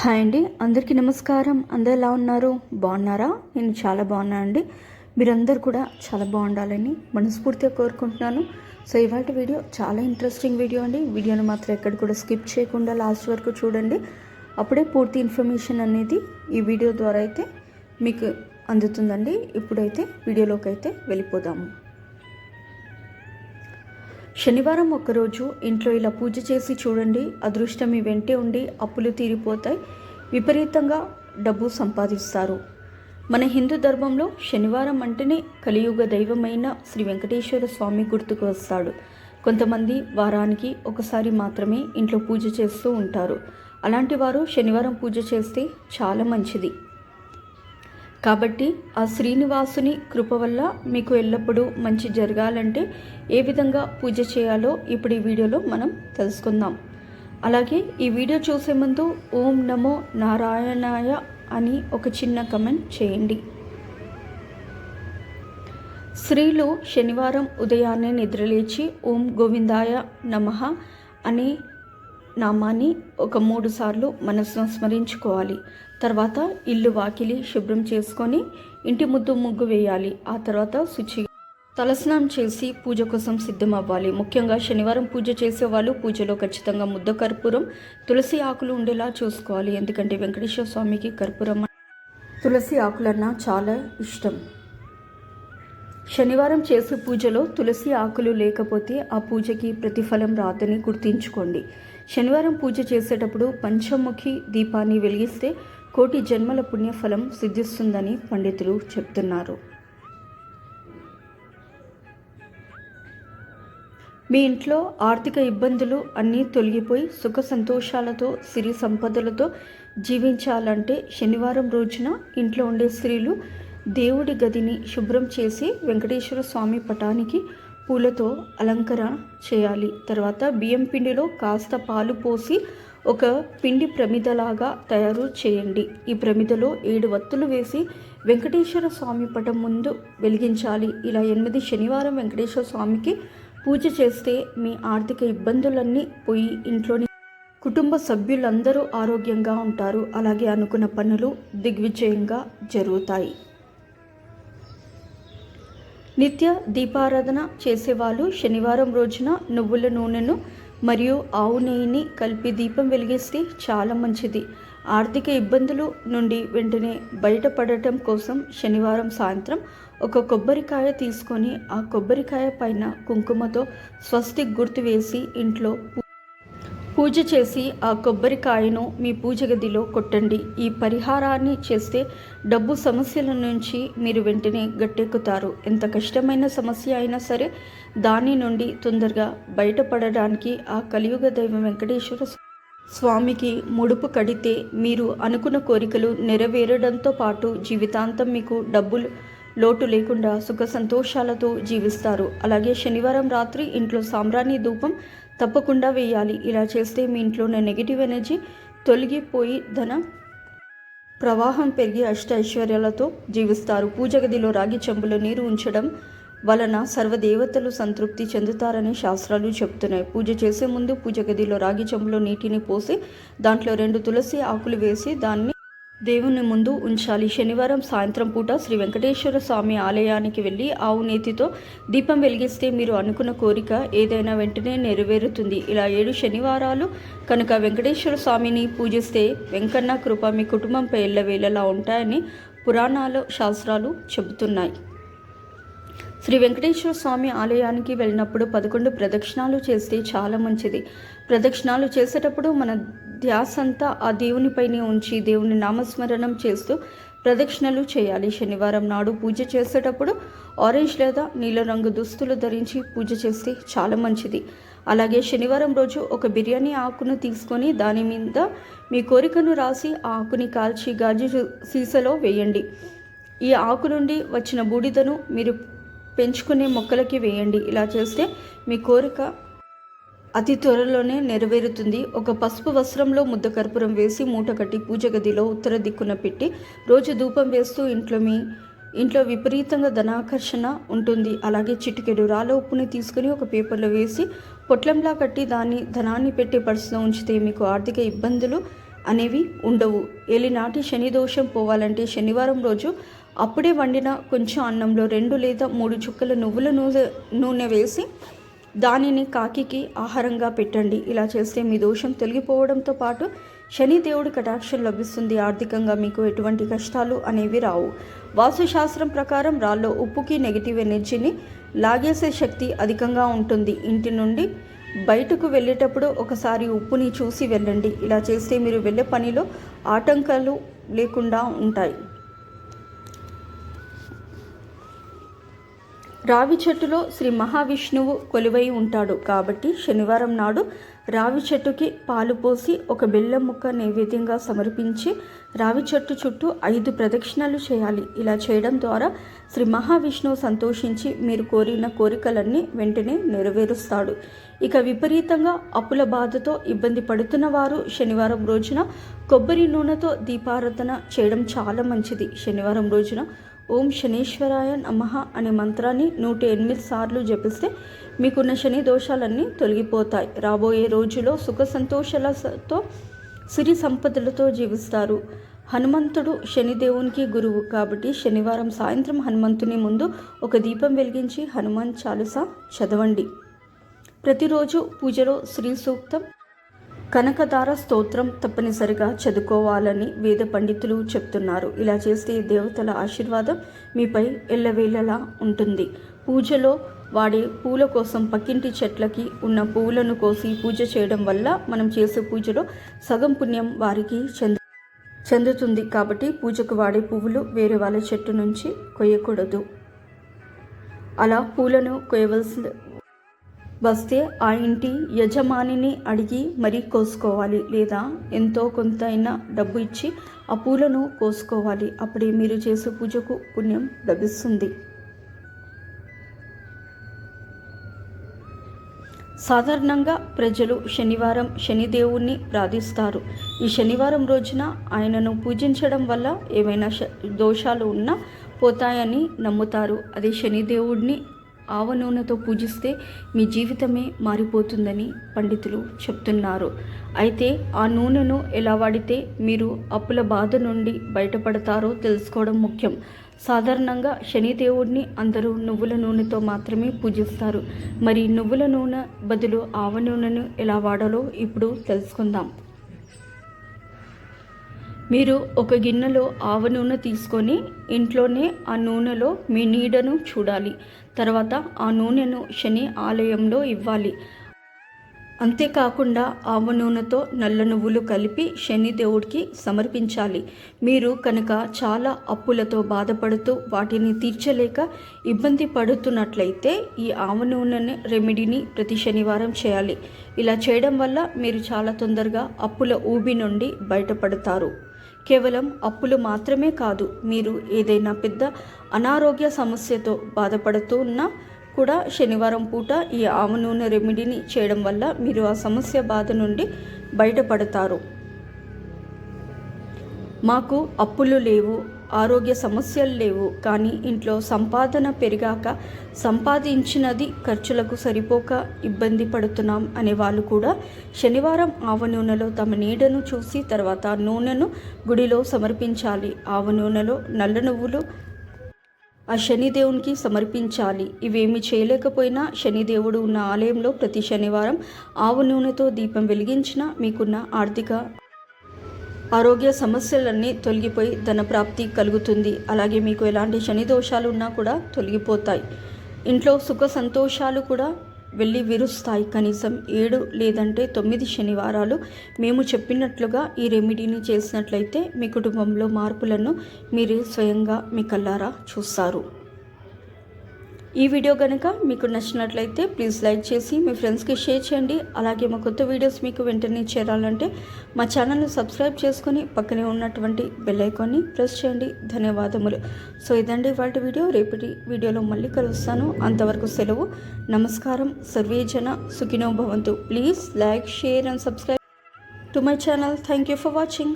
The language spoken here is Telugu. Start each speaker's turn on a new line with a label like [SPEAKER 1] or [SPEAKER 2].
[SPEAKER 1] హాయ్ అండి. అందరికీ నమస్కారం. అందరు ఎలా ఉన్నారు? బాగున్నారా? నేను చాలా బాగున్నా అండి. మీరందరూ కూడా చాలా బాగుండాలని మనస్ఫూర్తిగా కోరుకుంటున్నాను. సో ఇవాటి వీడియో చాలా ఇంట్రెస్టింగ్ వీడియో అండి. వీడియోని మాత్రం ఎక్కడ కూడా స్కిప్ చేయకుండా లాస్ట్ వరకు చూడండి. అప్పుడే పూర్తి ఇన్ఫర్మేషన్ అనేది ఈ వీడియో ద్వారా అయితే మీకు అందుతుందండి. ఇప్పుడైతే వీడియోలోకి అయితే వెళ్ళిపోదాము. శనివారం ఒకరోజు ఇంట్లో ఇలా పూజ చేసి చూడండి అదృష్టం మీ వెంటే ఉండి అప్పులు తీరిపోతాయి. విపరీతంగా డబ్బు సంపాదిస్తారు. మన హిందూ ధర్మంలో శనివారం అంటేనే కలియుగ దైవమైన శ్రీ వెంకటేశ్వర స్వామి గుర్తుకు వస్తాడు. కొంతమంది వారానికి ఒకసారి మాత్రమే ఇంట్లో పూజ చేస్తూ ఉంటారు. అలాంటి వారు శనివారం పూజ చేస్తే చాలా మంచిది. కాబట్టి ఆ శ్రీనివాసుని కృప వల్ల మీకు ఎల్లప్పుడూ మంచి జరగాలంటే ఏ విధంగా పూజ చేయాలో ఇప్పుడు ఈ వీడియోలో మనం తెలుసుకుందాం. అలాగే ఈ వీడియో చూసే ముందు ఓం నమో నారాయణాయ అని ఒక చిన్న కమెంట్ చేయండి. స్త్రీలు శనివారం ఉదయాన్నే నిద్రలేచి ఓం గోవిందాయ నమః అనే నామాన్ని ఒక మూడు సార్లు మనసును స్మరించుకోవాలి. తర్వాత ఇల్లు వాకిలి శుభ్రం చేసుకొని ఇంటి ముద్దు ముగ్గు వేయాలి. ఆ తర్వాత శుచి తలస్నానం చేసి పూజ కోసం సిద్ధం అవ్వాలి ముఖ్యంగా శనివారం పూజ చేసేవాళ్ళు పూజలో ఖచ్చితంగా ముద్ద కర్పూరం తులసి ఆకులు ఉండేలా చూసుకోవాలి. ఎందుకంటే వెంకటేశ్వర స్వామికి కర్పూరం తులసి ఆకులన్నా చాలా ఇష్టం. శనివారం చేసే పూజలో తులసి ఆకులు లేకపోతే ఆ పూజకి ప్రతిఫలం రాదని గుర్తించుకోండి. శనివారం పూజ చేసేటప్పుడు పంచముఖి దీపాన్ని వెలిగిస్తే కోటి జన్మల పుణ్యఫలం సిద్ధిస్తుందని పండితులు చెప్తున్నారు. మీ ఇంట్లో ఆర్థిక ఇబ్బందులు అన్నీ తొలగిపోయి సుఖ సంతోషాలతో సిరి సంపదలతో జీవించాలంటే శనివారం రోజున ఇంట్లో ఉండే స్త్రీలు దేవుడి గదిని శుభ్రం చేసి వెంకటేశ్వర స్వామి పటానికి పూలతో అలంకరణ చేయాలి. తర్వాత బియ్యం పిండిలో కాస్త పాలు పోసి ఒక పిండి ప్రమిదలాగా తయారు చేయండి. ఈ ప్రమిదలో ఏడు వత్తులు వేసి వెంకటేశ్వర స్వామి పటం ముందు వెలిగించాలి. ఇలా ఎనిమిది శనివారం వెంకటేశ్వర స్వామికి పూజ చేస్తే మీ ఆర్థిక ఇబ్బందులన్నీ పోయి ఇంట్లోని కుటుంబ సభ్యులందరూ ఆరోగ్యంగా ఉంటారు. అలాగే అనుకున్న పనులు దిగ్విజయంగా జరుగుతాయి. నిత్య దీపారాధన చేసేవాళ్ళు శనివారం రోజున నువ్వుల నూనెను మరియు ఆవు నెయ్యిని కలిపి దీపం వెలిగిస్తే చాలా మంచిది. ఆర్థిక ఇబ్బందులు నుండి వెంటనే బయటపడటం కోసం శనివారం సాయంత్రం ఒక కొబ్బరికాయ తీసుకొని ఆ కొబ్బరికాయ పైన కుంకుమతో స్వస్తి గుర్తు వేసి ఇంట్లో పూజ చేసి ఆ కొబ్బరికాయను మీ పూజ గదిలో కొట్టండి. ఈ పరిహారాన్ని చేస్తే డబ్బు సమస్యల నుంచి మీరు వెంటనే గట్టెక్కుతారు. ఎంత కష్టమైన సమస్య అయినా సరే దాని నుండి తొందరగా బయటపడడానికి ఆ కలియుగ దైవం వెంకటేశ్వర స్వామికి ముడుపు కడితే మీరు అనుకున్న కోరికలు నెరవేరడంతో పాటు జీవితాంతం మీకు డబ్బులు లోటు లేకుండా సుఖ సంతోషాలతో జీవిస్తారు. అలాగే శనివారం రాత్రి ఇంట్లో సామ్రాణి ధూపం తప్పకుండా వేయాలి. ఇలా చేస్తే మీ ఇంట్లోనే నెగిటివ్ ఎనర్జీ తొలగిపోయి ధన ప్రవాహం పెరిగి అష్ట ఐశ్వర్యాలతో జీవిస్తారు. పూజ గదిలో రాగి చెంబులో నీరు ఉంచడం వలన సర్వదేవతలు సంతృప్తి చెందుతారని శాస్త్రాలు చెబుతున్నాయి. పూజ చేసే ముందు పూజ గదిలో రాగి చెంబులో నీటిని పోసి దాంట్లో రెండు తులసి ఆకులు వేసి దాన్ని దేవుని ముందు ఉంచాలి. శనివారం సాయంత్రం పూట శ్రీ వెంకటేశ్వర స్వామి ఆలయానికి వెళ్ళి ఆవు నేతితో దీపం వెలిగిస్తే మీరు అనుకున్న కోరిక ఏదైనా వెంటనే నెరవేరుతుంది. ఇలా ఏడు శనివారాలు కనుక వెంకటేశ్వర స్వామిని పూజిస్తే వెంకన్న కృప మీ కుటుంబంపై ఎల్లవేళలా ఉంటాయని పురాణాలు శాస్త్రాలు చెబుతున్నాయి. శ్రీ వెంకటేశ్వర స్వామి ఆలయానికి వెళ్ళినప్పుడు పదకొండు ప్రదక్షిణాలు చేస్తే చాలా మంచిది. ప్రదక్షిణాలు చేసేటప్పుడు మన ధ్యాసంతా ఆ దేవునిపైనే ఉంచి దేవుని నామస్మరణం చేస్తూ ప్రదక్షిణలు చేయాలి. శనివారం నాడు పూజ చేసేటప్పుడు ఆరెంజ్ లేదా నీల రంగు దుస్తులు ధరించి పూజ చేస్తే చాలా మంచిది. అలాగే శనివారం రోజు ఒక బిర్యానీ ఆకును తీసుకొని దాని మీద మీ కోరికను రాసి ఆ ఆకుని కాల్చి గాజు సీసలో వేయండి. ఈ ఆకు నుండి వచ్చిన బూడిదను మీరు పెంచుకునే మొక్కలకి వేయండి. ఇలా చేస్తే మీ కోరిక అతి త్వరలోనే నెరవేరుతుంది. ఒక పసుపు వస్త్రంలో ముద్ద కర్పూరం వేసి మూట కట్టి పూజ గదిలో ఉత్తర దిక్కున పెట్టి రోజు ధూపం వేస్తూ ఇంట్లో మీ ఇంట్లో విపరీతంగా ధనాకర్షణ ఉంటుంది. అలాగే చిటికెడు రాళ్ళ ఉప్పుని తీసుకుని ఒక పేపర్లో వేసి పొట్లంలా కట్టి దాన్ని ధనాన్ని పెట్టే పర్సులో ఉంచితే మీకు ఆర్థిక ఇబ్బందులు అనేవి ఉండవు. ఏలినాటి శని దోషం పోవాలంటే శనివారం రోజు అప్పుడే వండిన కొంచెం అన్నంలో రెండు లేదా మూడు చుక్కల నువ్వుల నూనె నూనె వేసి దానిని కాకికి ఆహారంగా పెట్టండి. ఇలా చేస్తే మీ దోషం తొలగిపోవడంతో పాటు శని దేవుడి కటాక్షం లభిస్తుంది. ఆర్థికంగా మీకు ఎటువంటి కష్టాలు అనేవి రావు. వాస్తుశాస్త్రం ప్రకారం రాళ్ళు ఉప్పుకి నెగిటివ్ ఎనర్జీని లాగేసే శక్తి అధికంగా ఉంటుంది. ఇంటి నుండి బయటకు వెళ్ళేటప్పుడు ఒకసారి ఉప్పుని చూసి వెళ్ళండి. ఇలా చేస్తే మీరు వెళ్ళే పనిలో ఆటంకాలు లేకుండా ఉంటాయి. రావి చెట్టులో శ్రీ మహావిష్ణువు కొలువై ఉంటాడు కాబట్టి శనివారం నాడు రావి చెట్టుకి పాలు పోసి ఒక బెల్లం ముక్క నైవేద్యంగా సమర్పించి రావి చెట్టు చుట్టూ ఐదు ప్రదక్షిణలు చేయాలి. ఇలా చేయడం ద్వారా శ్రీ మహావిష్ణువు సంతోషించి మీరు కోరిన కోరికలన్నీ వెంటనే నెరవేరుస్తాడు. ఇక విపరీతంగా అప్పుల బాధతో ఇబ్బంది పడుతున్న వారు శనివారం రోజున కొబ్బరి నూనెతో దీపారాధన చేయడం చాలా మంచిది. శనివారం రోజున ఓం శనీశ్వరాయ నమః అనే మంత్రాన్ని నూట ఎనిమిది సార్లు జపిస్తే మీకున్న శని దోషాలన్నీ తొలగిపోతాయి. రాబోయే రోజులో సుఖ సంతోషాలతో సిరి సంపదలతో జీవిస్తారు. హనుమంతుడు శనిదేవునికి గురువు కాబట్టి శనివారం సాయంత్రం హనుమంతుని ముందు ఒక దీపం వెలిగించి హనుమాన్ చాలుసా చదవండి. ప్రతిరోజు పూజలో శ్రీ సూక్తం కనకదార స్తోత్రం తప్పనిసరిగా చదువుకోవాలని వేద పండితులు చెప్తున్నారు. ఇలా చేస్తే దేవతల ఆశీర్వాదం మీపై ఎల్లవేళలా ఉంటుంది. పూజలో వాడే పూల కోసం పక్కింటి చెట్లకి ఉన్న పువ్వులను కోసి పూజ చేయడం వల్ల మనం చేసే పూజలో సగం పుణ్యం వారికి చెందు చెందుతుంది. కాబట్టి పూజకు వాడే పువ్వులు వేరే వాళ్ళ చెట్టు నుంచి కొయ్యకూడదు. అలా పూలను కొయ్యవలసిన వస్తే ఆ ఇంటి యజమానిని అడిగి మరీ కోసుకోవాలి లేదా ఎంతో కొంత అయినా డబ్బు ఇచ్చి ఆ పూలను కోసుకోవాలి. అప్పుడే మీరు చేసే పూజకు పుణ్యం లభిస్తుంది. సాధారణంగా ప్రజలు శనివారం శనిదేవుణ్ణి ప్రార్థిస్తారు. ఈ శనివారం రోజున ఆయనను పూజించడం వల్ల ఏమైనా దోషాలు ఉన్నా పోతాయని నమ్ముతారు. అదే శనిదేవుడిని ఆవ నూనెతో పూజిస్తే మీ జీవితమే మారిపోతుందని పండితులు చెప్తున్నారు. అయితే ఆ నూనెను ఎలా వాడితే మీరు అప్పుల బాధ నుండి బయటపడతారో తెలుసుకోవడం ముఖ్యం. సాధారణంగా శనిదేవుడిని అందరూ నువ్వుల నూనెతో మాత్రమే పూజిస్తారు. మరి నువ్వుల నూనె బదులు ఆవ నూనెను ఎలా వాడాలో ఇప్పుడు తెలుసుకుందాం. మీరు ఒక గిన్నెలో ఆవ నూనె తీసుకొని ఇంట్లోనే ఆ నూనెలో మీ నీడను చూడాలి. తర్వాత ఆ నూనెను శని ఆలయంలో ఇవ్వాలి. అంతేకాకుండా ఆవ నూనెతో నల్ల నువ్వులు కలిపి శని దేవుడికి సమర్పించాలి. మీరు కనుక చాలా అప్పులతో బాధపడుతూ వాటిని తీర్చలేక ఇబ్బంది పడుతున్నట్లయితే ఈ ఆవ నూనె రెమెడీని ప్రతి శనివారం చేయాలి. ఇలా చేయడం వల్ల మీరు చాలా తొందరగా అప్పుల ఊబి నుండి బయటపడతారు. కేవలం అప్పులు మాత్రమే కాదు మీరు ఏదైనా పెద్ద అనారోగ్య సమస్యతో బాధపడుతూ ఉన్నా కూడా శనివారం పూట ఈ ఆవు నూనె రెమెడీని చేయడం వల్ల మీరు ఆ సమస్య బాధ నుండి బయటపడతారు. మాకు అప్పులు లేవు ఆరోగ్య సమస్యలు లేవు. కానీ ఇంట్లో సంపాదన పెరిగాక సంపాదించినది ఖర్చులకు సరిపోక ఇబ్బంది పడుతున్నాం అనే వాళ్ళు కూడా శనివారం ఆవ నూనెలో తమ నీడను చూసి తర్వాత నూనెను గుడిలో సమర్పించాలి. ఆవ నూనెలో నల్ల నువ్వులు ఆ శనిదేవునికి సమర్పించాలి. ఇవేమి చేయలేకపోయినా శనిదేవుడు ఉన్న ఆలయంలో ప్రతి శనివారం ఆవు నూనెతో దీపం వెలిగించినా మీకున్న ఆర్థిక ఆరోగ్య సమస్యలన్నీ తొలగిపోయి ధనప్రాప్తి కలుగుతుంది. అలాగే మీకు ఎలాంటి శని దోషాలు ఉన్నా కూడా తొలగిపోతాయి. ఇంట్లో సుఖ సంతోషాలు కూడా వెళ్ళి విరుస్తాయి. కనీసం ఏడు లేదంటే తొమ్మిది శనివారాలు మేము చెప్పినట్లుగా ఈ రెమెడీని చేసినట్లయితే మీ కుటుంబంలో మార్పులను మీరే స్వయంగా మీ కల్లారా చూస్తారు. ఈ వీడియో కనుక మీకు నచ్చినట్లయితే ప్లీజ్ లైక్ చేసి మీ ఫ్రెండ్స్కి షేర్ చేయండి. అలాగే మా కొత్త వీడియోస్ మీకు వెంటనే చేరాలంటే మా ఛానల్ని సబ్స్క్రైబ్ చేసుకొని పక్కనే ఉన్నటువంటి బెల్ ఐకాన్ని ప్రెస్ చేయండి. ధన్యవాదములు. సో ఇదండి వాటి వీడియో. రేపటి వీడియోలో మళ్ళీ కలుస్తాను. అంతవరకు సెలవు. నమస్కారం. సర్వేజన సుఖినో భవంతు. Please like share and subscribe to my channel. Thank you for watching.